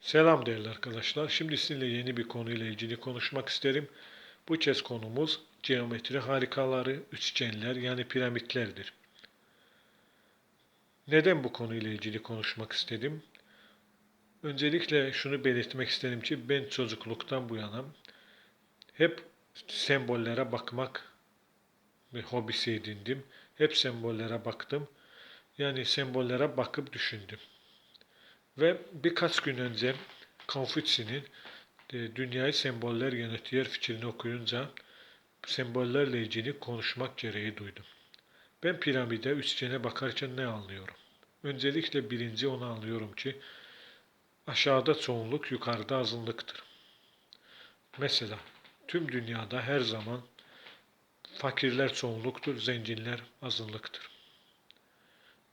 Selam değerli arkadaşlar. Şimdi sizinle yeni bir konuyla ilgili konuşmak isterim. Bu kez konumuz geometri harikaları, üçgenler yani piramitlerdir. Neden bu konuyla ilgili konuşmak istedim? Öncelikle şunu belirtmek isterim ki ben çocukluktan bu yana hep sembollere bakmak bir hobisi edindim. Hep sembollere baktım. Yani sembollere bakıp düşündüm. Ve birkaç gün önce Confucius'in e, Dünyayı Semboller Yönetiyor fikrini okuyunca sembollerle ilgili konuşmak gereği duydum. Ben piramide, üçgene bakarken ne anlıyorum? Öncelikle birinci onu anlıyorum ki aşağıda çoğunluk, yukarıda azınlıktır. Mesela tüm dünyada her zaman fakirler çoğunluktur, zenginler azınlıktır.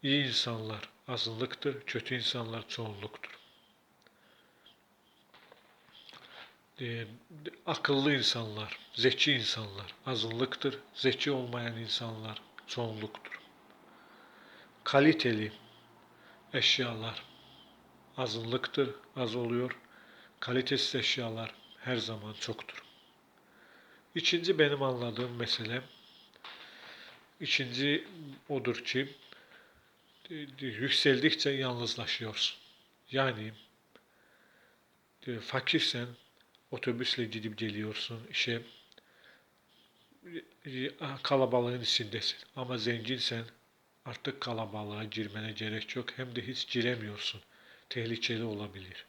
İyi insanlar azınlıktır, kötü insanlar çoğunluktur. Ee, akıllı insanlar, zeki insanlar azınlıktır, zeki olmayan insanlar çoğunluktur. Kaliteli eşyalar azınlıktır, az oluyor. Kalitesiz eşyalar her zaman çoktur. İkinci benim anladığım mesele, ikinci odur ki yükseldikçe yalnızlaşıyorsun. Yani e, fakirsen otobüsle gidip geliyorsun işe e, kalabalığın içindesin. Ama zenginsen artık kalabalığa girmene gerek yok. Hem de hiç giremiyorsun. Tehlikeli olabilir.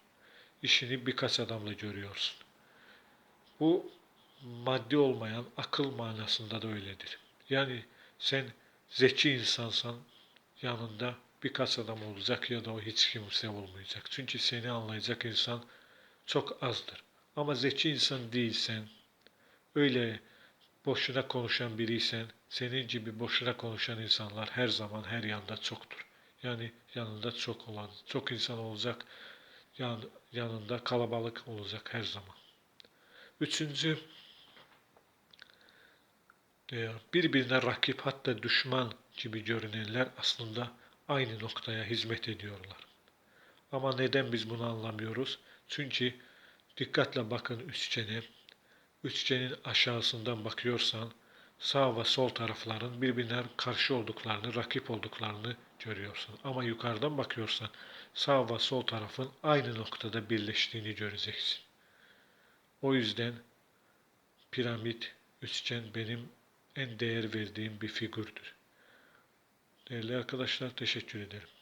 İşini birkaç adamla görüyorsun. Bu maddi olmayan akıl manasında da öyledir. Yani sen zeki insansan yanında birkaç adam olacak ya da o hiç kimse olmayacak. Çünkü seni anlayacak insan çok azdır. Ama zeki insan değilsen, öyle boşuna konuşan biriysen, senin gibi boşuna konuşan insanlar her zaman her yanda çoktur. Yani yanında çok olan, çok insan olacak, yan, yanında kalabalık olacak her zaman. Üçüncü, e, birbirine rakip hatta düşman gibi görünenler aslında aynı noktaya hizmet ediyorlar. Ama neden biz bunu anlamıyoruz? Çünkü dikkatle bakın üçgene. Üçgenin aşağısından bakıyorsan sağ ve sol tarafların birbirine karşı olduklarını, rakip olduklarını görüyorsun. Ama yukarıdan bakıyorsan sağ ve sol tarafın aynı noktada birleştiğini göreceksin. O yüzden piramit, üçgen benim en değer verdiğim bir figürdür. Değerli arkadaşlar teşekkür ederim.